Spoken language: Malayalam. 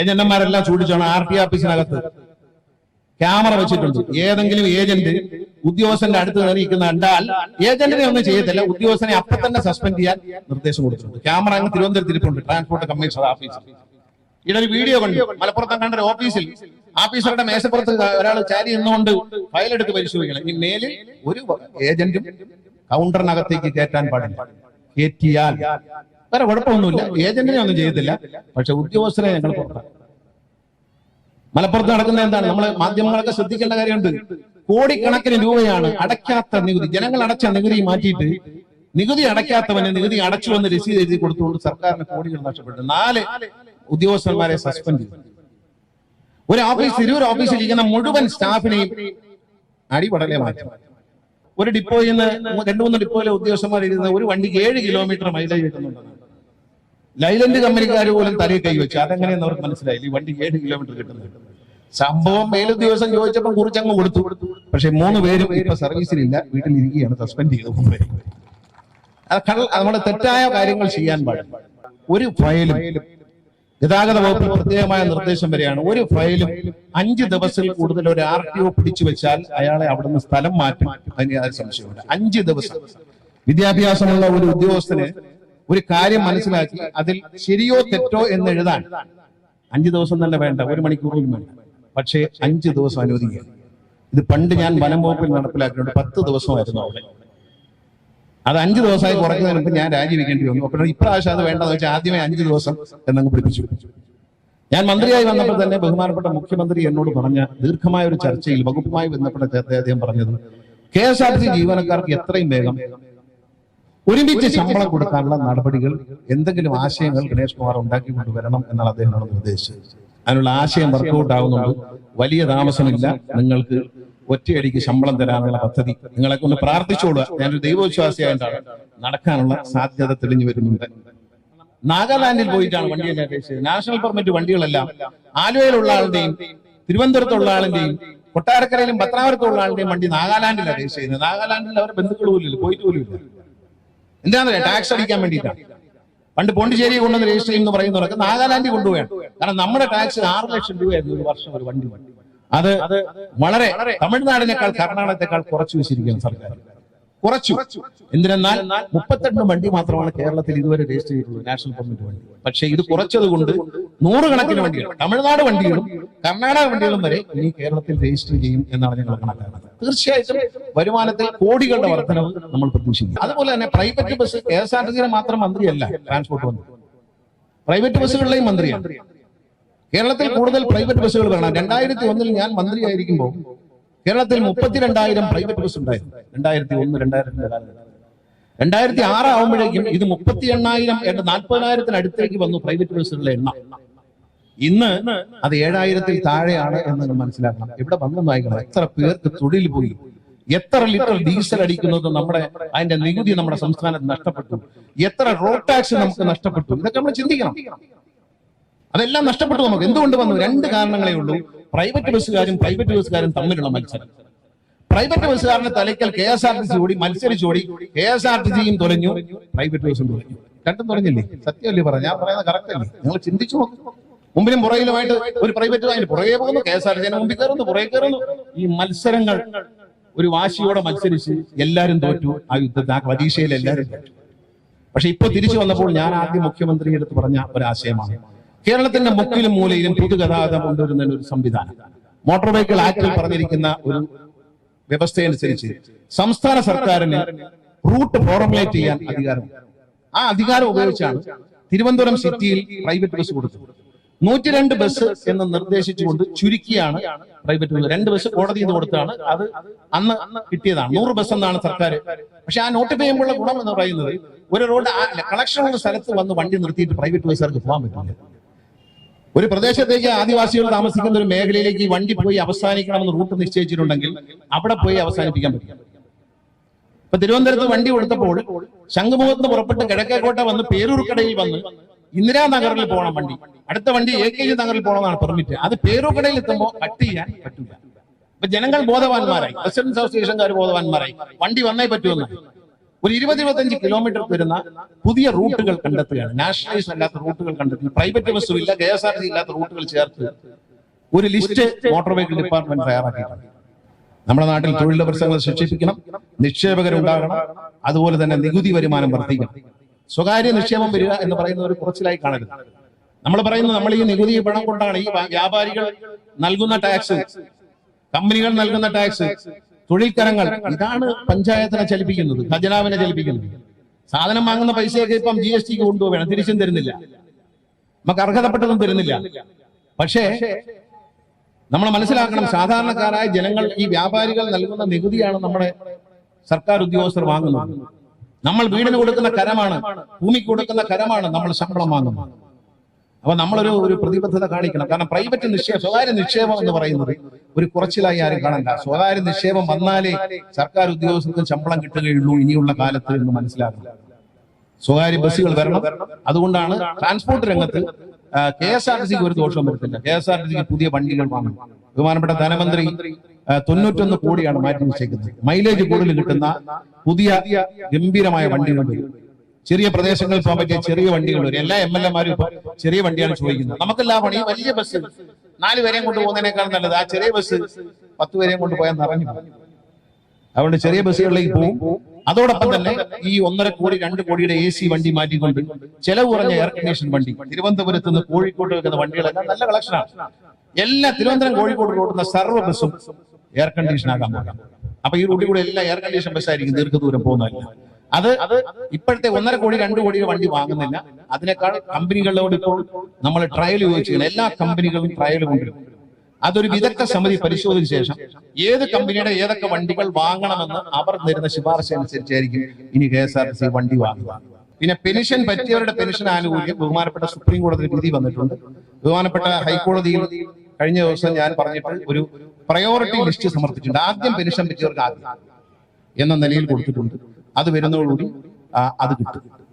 ഏജന്റന്മാരെല്ലാം ചൂടിച്ചാണ് ആർ ടി ഓഫീസിനകത്ത് ക്യാമറ വെച്ചിട്ടുണ്ട്. ഏതെങ്കിലും ഏജന്റ് ഉദ്യോഗസ്ഥന്റെ അടുത്ത് നിൽക്കുന്ന കണ്ടാൽ ഏജന്റിനെ ഒന്നും ചെയ്യത്തില്ല. ഉദ്യോഗസ്ഥനെ അപ്പൊ തന്നെ സസ്പെൻഡ് ചെയ്യാൻ നിർദ്ദേശം കൊടുത്തിട്ടുണ്ട്. ക്യാമറ അങ്ങ് തിരുവനന്തപുരത്ത് ഇരിപ്പുണ്ട്. ട്രാൻസ്പോർട്ട് കമ്മീഷണർ ഓഫീസിൽ. ഇവിടെ ഒരു വീഡിയോ കണ്ടു. മലപ്പുറത്ത് കണ്ട ഒരു ഓഫീസിൽ ഓഫീസറുടെ മേശപ്പുറത്ത് ഒരാൾ ചാരി നിന്നുകൊണ്ട് ഫയലെടുത്ത് പരിശോധിക്കണം. ഇനി മേലിൽ ഒരു ഏജന്റും കൗണ്ടറിനകത്തേക്ക് കയറ്റാൻ പാടില്ല. കയറ്റിയാൽ വേറെ കുഴപ്പമൊന്നുമില്ല. ഏജന്റിനെ ഒന്നും ചെയ്തില്ല പക്ഷെ ഉദ്യോഗസ്ഥരെ ഞങ്ങൾ പുറത്താണ് മലപ്പുറത്ത് നടക്കുന്ന എന്താണ്? നമ്മൾ മാധ്യമങ്ങളൊക്കെ ശ്രദ്ധിക്കേണ്ട കാര്യമുണ്ട്. കോടിക്കണക്കിന് രൂപയാണ് അടയ്ക്കാത്ത നികുതി. ജനങ്ങൾ അടച്ച നികുതി മാറ്റിയിട്ട് നികുതി അടയ്ക്കാത്തവന് നികുതി അടച്ചു വന്ന് രസീത് എഴുതി കൊടുത്തുകൊണ്ട് സർക്കാരിന് കോടികൾ നഷ്ടപ്പെട്ടു. നാല് ഉദ്യോഗസ്ഥന്മാരെ സസ്പെൻഡ് ചെയ്തു. ഒരു ഓഫീസ് തിരൂർ ഓഫീസിൽ ഇരിക്കുന്ന മുഴുവൻ സ്റ്റാഫിനെയും അടിപടലെ മാറ്റി. ഒരു ഡിപ്പോയിൽ നിന്ന് രണ്ടു മൂന്ന് ഡിപ്പോയിലെ ഉദ്യോഗസ്ഥന്മാർ ഇരുന്ന ഒരു വണ്ടിക്ക് ഏഴ് കിലോമീറ്റർ മൈലേജ് കിട്ടുന്നുണ്ട് ലൈലൻഡ് കമ്പനിക്കാർ പോലും തലയിൽ കൈവച്ചു അതെങ്ങനെയെന്ന് അവർക്ക് മനസ്സിലായില്ല? ഈ വണ്ടി ഏഴ് കിലോമീറ്റർ കിട്ടുന്നത്. സംഭവം മേലുദ്യോഗസ്ഥൻ ചോദിച്ചപ്പോൾ കുറിച്ചങ്ങ് കൊടുത്തു. പക്ഷെ മൂന്ന് പേരും ഇപ്പൊ സർവീസിലില്ല. വീട്ടിലിരിക്കുകയാണ്. സസ്പെൻഡ് ചെയ്ത് മൂന്ന് പേരും. നമ്മൾ തെറ്റായ കാര്യങ്ങൾ ചെയ്യാൻ പാടില്ല. ഒരു ഫയലും ഗതാഗത വകുപ്പിൽ പ്രത്യേകമായ നിർദ്ദേശം വരെയാണ്. ഒരു ഫയലും അഞ്ച് ദിവസത്തിൽ കൂടുതൽ ഒരു ആർ ടി ഒ പിടിച്ചു വെച്ചാൽ അയാളെ അവിടുന്ന് സ്ഥലം മാറ്റും. അതിന് യാതൊരു സംശയമില്ല അഞ്ച് ദിവസം. വിദ്യാഭ്യാസമുള്ള ഒരു ഉദ്യോഗസ്ഥന് ഒരു കാര്യം മനസ്സിലാക്കി അതിൽ ശരിയോ തെറ്റോ എന്ന് എഴുതാൻ. അഞ്ചു ദിവസം തന്നെ വേണ്ട ഒരു മണിക്കൂറിലും വേണ്ട. പക്ഷേ അഞ്ചു ദിവസം അനുവദിക്കുക. ഇത് പണ്ട് ഞാൻ വനം വകുപ്പിൽ നടപ്പിലാക്കിയിട്ടുണ്ട് പത്ത് ദിവസമായിരുന്നു അവിടെ. അത് അഞ്ചു ദിവസമായി കുറയ്ക്കുന്നതിന് മുമ്പ് ഞാൻ രാജിവെക്കേണ്ടി വന്നു. അപ്പോൾ ഇപ്രാവശ്യം അത് വേണ്ടെന്ന് വെച്ചാൽ ആദ്യമേ അഞ്ചു ദിവസം എന്നങ്ങ് പിടിപ്പിച്ചു. ഞാൻ മന്ത്രിയായി വന്നപ്പോൾ തന്നെ ബഹുമാനപ്പെട്ട മുഖ്യമന്ത്രി എന്നോട് പറഞ്ഞ ദീർഘമായ ഒരു ചർച്ചയിൽ വകുപ്പുമായി ബന്ധപ്പെട്ട അദ്ദേഹം പറഞ്ഞത് K S R T C ജീവനക്കാർക്ക് എത്രയും വേഗം ഒരുമിച്ച് ശമ്പളം കൊടുക്കാനുള്ള നടപടികൾ എന്തെങ്കിലും ആശയങ്ങൾ ഗണേഷ് കുമാർ ഉണ്ടാക്കി കൊണ്ടുവരണം എന്നാണ് അദ്ദേഹം നിർദ്ദേശിച്ചത് അതിനുള്ള ആശയം വർക്കൗട്ട് ആവുന്നുണ്ട് വലിയ താമസമില്ല. നിങ്ങൾക്ക് ഒറ്റയടിക്ക് ശമ്പളം തരാനുള്ള പദ്ധതി. നിങ്ങളെ കൊണ്ട് പ്രാർത്ഥിച്ചോളുക. ഞാനൊരു ദൈവവിശ്വാസിയായിട്ടാണ് നടക്കാനുള്ള സാധ്യത തെളിഞ്ഞു വരുന്നുണ്ട്. നാഗാലാൻഡിൽ പോയിട്ടാണ് വണ്ടി അപേക്ഷിച്ചത് നാഷണൽ പെർമിറ്റ് വണ്ടികളെല്ലാം. ആലുവയിലുള്ള ആളുടെയും തിരുവനന്തപുരത്തുള്ള ആളിന്റെയും കൊട്ടാരക്കരയിലും പത്തനാപുരത്തുള്ള ആളുടെയും വണ്ടി നാഗാലാൻഡിൽ അപേക്ഷിച്ചത് നാഗാലാൻഡിൽ അവരെ ബന്ധുക്കൾ പോലും ഇല്ല പോയിട്ട് പോലും ഇല്ല എന്താണെന്നറിയാം ടാക്സ് അടിക്കാൻ വേണ്ടിയിട്ടാണ് പണ്ട് പോണ്ടിച്ചേരി കൊണ്ടുവന്ന് രജിസ്റ്റർ ചെയ്യുന്ന പറയുന്നവരൊക്കെ നാഗാലാൻഡിൽ കൊണ്ടുപോയാണ് കാരണം നമ്മുടെ ടാക്സ് ആറ് ലക്ഷം രൂപയായിരുന്നു ഒരു വർഷം ഒരു വണ്ടി. അത് വളരെ തമിഴ്നാടിനേക്കാൾ കർണാടകത്തെക്കാൾ കുറച്ചു വെച്ചിരിക്കുകയാണ് സർക്കാർ. കുറച്ചു. എന്തിനെന്നാൽ മുപ്പത്തെട്ട് വണ്ടി മാത്രമാണ് കേരളത്തിൽ ഇതുവരെ രജിസ്റ്റർ ചെയ്തിട്ടുള്ളത് നാഷണൽ പെർമിറ്റ് വണ്ടി. പക്ഷേ ഇത് കുറച്ചത് കൊണ്ട് നൂറുകണക്കിന് വണ്ടികൾ തമിഴ്നാട് വണ്ടികളും കർണാടക വണ്ടികളും വരെ ഇനി കേരളത്തിൽ രജിസ്റ്റർ ചെയ്യും എന്നാണ് ഞങ്ങൾ കണക്കാക്കുന്നത്. തീർച്ചയായിട്ടും വരുമാനത്തിൽ കോടികളുടെ വർധനവ് നമ്മൾ പ്രതീക്ഷിക്കും. അതുപോലെ തന്നെ private bus K S R T മാത്രം മന്ത്രിയല്ല ട്രാൻസ്പോർട്ട് മന്ത്രി. പ്രൈവറ്റ് ബസ്സുകളിലെയും മന്ത്രിയാണ്. കേരളത്തിൽ കൂടുതൽ പ്രൈവറ്റ് ബസ്സുകൾ വേണം. രണ്ടായിരത്തി ഒന്നിൽ ഞാൻ മന്ത്രിയായിരിക്കുമ്പോൾ കേരളത്തിൽ മുപ്പത്തിരണ്ടായിരം പ്രൈവറ്റ് ബസ് ഉണ്ടായിരുന്നു രണ്ടായിരത്തി ഒന്ന് രണ്ടായിരത്തി രണ്ടായിരത്തി ആറ് ആവുമ്പോഴേക്കും ഇത് മുപ്പത്തി എണ്ണായിരം നാൽപ്പതിനായിരത്തിന് അടുത്തേക്ക് വന്നു പ്രൈവറ്റ് ബസ്സുകളുടെ എണ്ണം. ഇന്ന് അത് ഏഴായിരത്തിൽ താഴെയാണ് എന്ന് നിങ്ങൾ മനസ്സിലാക്കണം. ഇവിടെ വന്നു വായിക്കണം. എത്ര പേർക്ക് തൊഴിൽ പോയി. എത്ര ലിറ്റർ ഡീസൽ അടിക്കുന്നത് നമ്മുടെ അതിന്റെ നികുതി നമ്മുടെ സംസ്ഥാനത്ത് നഷ്ടപ്പെട്ടു. എത്ര റോഡ് ടാക്സ് നമുക്ക് നഷ്ടപ്പെട്ടു. ഇതൊക്കെ നമ്മൾ ചിന്തിക്കണം. അതെല്ലാം നഷ്ടപ്പെട്ടു നമുക്ക്. എന്തുകൊണ്ട് വന്നു? രണ്ട് കാരണങ്ങളേ ഉള്ളൂ. പ്രൈവറ്റ് ബസ്സുകാരും പ്രൈവറ്റ് ബസ്സുകാരും തമ്മിലുള്ള മത്സരം. പ്രൈവറ്റ് ബസ്സുകാരന്റെ തലയ്ക്കൽ K S R T C ഓടി മത്സരിച്ചോടി കെ എസ് ആർ ടി സിയും തുലഞ്ഞു. പ്രൈവറ്റ് ബസ്സും തുലഞ്ഞു രണ്ടും തുറഞ്ഞില്ലേ സത്യമല്ലേ പറ ഞാൻ പറയുന്നത് കറക്റ്റ് അല്ലേ? നിങ്ങൾ ചിന്തിച്ചു നോക്കും. മുമ്പിലും പുറകിലുമായിട്ട് ഒരു പ്രൈവറ്റ് വാഹനം പുറകെ പോകുന്നു കെ എസ് ആർ ടി സിന് മുമ്പിൽ കയറുന്നു പുറകെ കയറുന്നു. ഈ മത്സരങ്ങൾ ഒരു വാശിയോടെ മത്സരിച്ച് എല്ലാരും തോറ്റു. ആ യുദ്ധത്തിൽ ആ പരീക്ഷയിൽ എല്ലാരും തോറ്റു. പക്ഷെ ഇപ്പൊ തിരിച്ചു വന്നപ്പോൾ ഞാൻ ആദ്യം മുഖ്യമന്ത്രിയുടെ അടുത്ത് പറഞ്ഞ ഒരാശയമാണ്. കേരളത്തിന്റെ മുക്കിലും മൂലയിലും പൊതുഗതാഗതം കൊണ്ടുവരുന്ന ഒരു സംവിധാനം. മോട്ടോർ വെഹിക്കിൾ ആക്ടിൽ പറഞ്ഞിരിക്കുന്ന ഒരു വ്യവസ്ഥയനുസരിച്ച് സംസ്ഥാന സർക്കാരിന് റൂട്ട് ഫോർമുലേറ്റ് ചെയ്യാൻ അധികാരം. ആ അധികാരം ഉപയോഗിച്ചാണ് തിരുവനന്തപുരം സിറ്റിയിൽ പ്രൈവറ്റ് ബസ് കൊടുത്തത്. നൂറ്റിരണ്ട് ബസ് എന്ന് നിർദ്ദേശിച്ചുകൊണ്ട് ചുരുക്കിയാണ് പ്രൈവറ്റ് ബസ് രണ്ട് ബസ് കോടതി നിന്ന് കൊടുത്താണ് അത് അന്ന് കിട്ടിയതാണ്. നൂറ് ബസ് എന്നാണ് സർക്കാർ. പക്ഷെ ആ നോട്ടിഫൈ ചെയ്യുമ്പോഴുള്ള ഗുണം എന്ന് പറയുന്നത് ഒരു റോഡ് കളക്ഷനുള്ള സ്ഥലത്ത് വന്ന് വണ്ടി നിർത്തിയിട്ട് പ്രൈവറ്റ് ബസ്സുകാർക്ക് പോകാൻ പറ്റില്ല. ഒരു പ്രദേശത്തേക്ക് ആദിവാസികൾ താമസിക്കുന്ന ഒരു മേഖലയിലേക്ക് വണ്ടി പോയി അവസാനിക്കണമെന്ന് റൂട്ട് നിശ്ചയിച്ചിട്ടുണ്ടെങ്കിൽ അവിടെ പോയി അവസാനിപ്പിക്കാൻ പറ്റും. ഇപ്പൊ തിരുവനന്തപുരത്ത് വണ്ടി കൊടുത്തപ്പോൾ ശംഖുമുഖത്ത് പുറപ്പെട്ട് കിഴക്കേക്കോട്ട വന്ന് പേരൂർക്കടയിൽ വന്ന് ഇന്ദിരാനഗറിൽ പോകണം വണ്ടി. അടുത്ത വണ്ടി എ കെ ജി നഗറിൽ പോകണമെന്നാണ് പെർമിറ്റ് അത് പേരൂർക്കടയിൽ എത്തുമ്പോൾ കട്ട് ചെയ്യാൻ പറ്റില്ല ഇപ്പൊ ജനങ്ങൾ ബോധവാന്മാരായി. റെസിഡൻസ് അസോസിയേഷൻകാർ ബോധവാന്മാരായി. വണ്ടി വന്നേ പറ്റുമെന്ന് ഒരു ഇരുപത് ഇരുപത്തഞ്ച് കിലോമീറ്റർ വരുന്ന പുതിയ റൂട്ടുകൾ കണ്ടെത്തുകയാണ്. നാഷണലൈസ് അല്ലാത്ത റൂട്ടുകൾ കണ്ടെത്തി പ്രൈവറ്റ് ബസ്സും ഇല്ല കെ എസ് ആർ ടി ഇല്ലാത്ത റൂട്ടുകൾ ചേർത്ത് ഒരു ലിസ്റ്റ് മോട്ടോർ വെഹിക്കിൾ ഡിപ്പാർട്ട്മെന്റ് തയ്യാറാക്കിയിട്ടുണ്ട്. നമ്മുടെ നാട്ടിൽ തൊഴിലവസരങ്ങൾ ശിക്ഷിപ്പിക്കണം നിക്ഷേപകരുണ്ടാകണം അതുപോലെ തന്നെ നികുതി വരുമാനം വർദ്ധിക്കണം. സ്വകാര്യ നിക്ഷേപം വരിക എന്ന് പറയുന്നത് ഒരു കുറച്ചിലായി കാണരുത്. നമ്മൾ പറയുന്നത് നമ്മൾ ഈ നികുതി പണം കൊണ്ടാണ് ഈ വ്യാപാരികൾ നൽകുന്ന ടാക്സ് കമ്പനികൾ നൽകുന്ന ടാക്സ് തൊഴിൽക്കരങ്ങൾ. ഇതാണ് പഞ്ചായത്തിനെ ചലിപ്പിക്കുന്നത് ഖജനാവിനെ ചലിപ്പിക്കുന്നത്. സാധനം വാങ്ങുന്ന പൈസയൊക്കെ ഇപ്പം ജി എസ് ടിക്ക് കൊണ്ടുപോകണം തിരിച്ചും തരുന്നില്ല. നമുക്ക് അർഹതപ്പെട്ടതും തരുന്നില്ല. പക്ഷേ നമ്മൾ മനസ്സിലാക്കണം സാധാരണക്കാരായ ജനങ്ങൾ ഈ വ്യാപാരികൾ നൽകുന്ന നികുതിയാണ് നമ്മുടെ സർക്കാർ ഉദ്യോഗസ്ഥർ വാങ്ങുന്നത്. നമ്മൾ വീടിന് കൊടുക്കുന്ന കരമാണ് ഭൂമിക്ക് കൊടുക്കുന്ന കരമാണ് നമ്മൾ ശമ്പളം വാങ്ങുന്നത്. അപ്പൊ നമ്മളൊരു ഒരു പ്രതിബദ്ധത കാണിക്കണം. കാരണം പ്രൈവറ്റ് നിക്ഷേപം സ്വകാര്യ നിക്ഷേപം എന്ന് പറയുന്നത് ഒരു കുറച്ചിലായി ആരും കാണണ്ട. സ്വകാര്യ നിക്ഷേപം വന്നാലേ സർക്കാർ ഉദ്യോഗസ്ഥർക്ക് ശമ്പളം കിട്ടുകയുള്ളൂ ഇനിയുള്ള കാലത്ത് എന്ന് മനസ്സിലാക്കണം. സ്വകാര്യ ബസ്സുകൾ വരണം. അതുകൊണ്ടാണ് ട്രാൻസ്പോർട്ട് രംഗത്ത് കെ എസ് ആർ ടി സിക്ക് ഒരു ദോഷം വരുത്തില്ല. കെ എസ് ആർ ടി സിക്ക് പുതിയ വണ്ടികൾ വാങ്ങണം. ബഹുമാനപ്പെട്ട ധനമന്ത്രി തൊണ്ണൂറ്റൊന്ന് കോടിയാണ് മാറ്റി വെച്ചേക്കുന്നത്. മൈലേജ് കൂടുതൽ കിട്ടുന്ന പുതിയ ഗംഭീരമായ വണ്ടികൾ വരും. ചെറിയ പ്രദേശങ്ങളിൽ പോകാൻ പറ്റിയ ചെറിയ വണ്ടികൾ വരും. എല്ലാ എം എൽ എമാരും ഇപ്പൊ ചെറിയ വണ്ടിയാണ് ചോദിക്കുന്നത്. നമുക്കെല്ലാ പണിയും വലിയ ബസ്. നാല് പേരെയും കൊണ്ട് പോകുന്നതിനേക്കാൾ നല്ലത്. ആ ചെറിയ ബസ് പത്ത് പേരെയും കൊണ്ട് പോയാൽ നിറഞ്ഞു അതുകൊണ്ട് ചെറിയ ബസ്സുകളിലേക്ക് പോകും. അതോടൊപ്പം തന്നെ ഈ ഒന്നര കോടി രണ്ട് കോടിയുടെ എ സി വണ്ടി മാറ്റിക്കൊണ്ട് ചെലവ് കുറഞ്ഞ എയർ കണ്ടീഷൻ വണ്ടി. തിരുവനന്തപുരത്ത് നിന്ന് കോഴിക്കോട്ട് വെക്കുന്ന വണ്ടികളെല്ലാം നല്ല കളക്ഷനാണ് എല്ലാ തിരുവനന്തപുരം കോഴിക്കോട് ഓടുന്ന സർവ ബസ്സും എയർ കണ്ടീഷൻ ആകാൻ പോകാം അപ്പൊ ഈ റൂട്ടിൽ കൂടെ എല്ലാ എയർ കണ്ടീഷൻ ബസ്സായിരിക്കും ദീർഘദൂരം പോകുന്നതല്ല. അത് ഇപ്പോഴത്തെ ഒന്നര കോടി രണ്ട് കോടിയുടെ വണ്ടി വാങ്ങുന്നില്ല. അതിനേക്കാൾ കമ്പനികളോട് ഇപ്പോൾ നമ്മൾ ട്രയൽ ചോദിച്ചിരുന്നു എല്ലാ കമ്പനികളും ട്രയൽ കൊണ്ടുവരും അതൊരു വിദഗ്ധ സമിതി പരിശോധിച്ച ശേഷം ഏത് കമ്പനിയുടെ ഏതൊക്കെ വണ്ടികൾ വാങ്ങണമെന്ന് അവർ തരുന്ന ശുപാർശ അനുസരിച്ചായിരിക്കും ഇനി K S R T C വണ്ടി വാങ്ങുക. പിന്നെ പെൻഷൻ പറ്റിയവരുടെ പെൻഷൻ ആനുകൂല്യം ബഹുമാനപ്പെട്ട സുപ്രീം കോടതി വിധി വന്നിട്ടുണ്ട്. ബഹുമാനപ്പെട്ട ഹൈക്കോടതിയിൽ കഴിഞ്ഞ ദിവസം ഞാൻ പറഞ്ഞിട്ട് ഒരു പ്രയോറിറ്റി ലിസ്റ്റ് സമർപ്പിച്ചിട്ടുണ്ട്. ആദ്യം പെൻഷൻ പറ്റിയവർക്ക് ആദ്യം എന്ന നിലയിൽ കൊടുത്തിട്ടുണ്ട്. അത് വരുന്നതോടുകൂടി അത് കിട്ടും.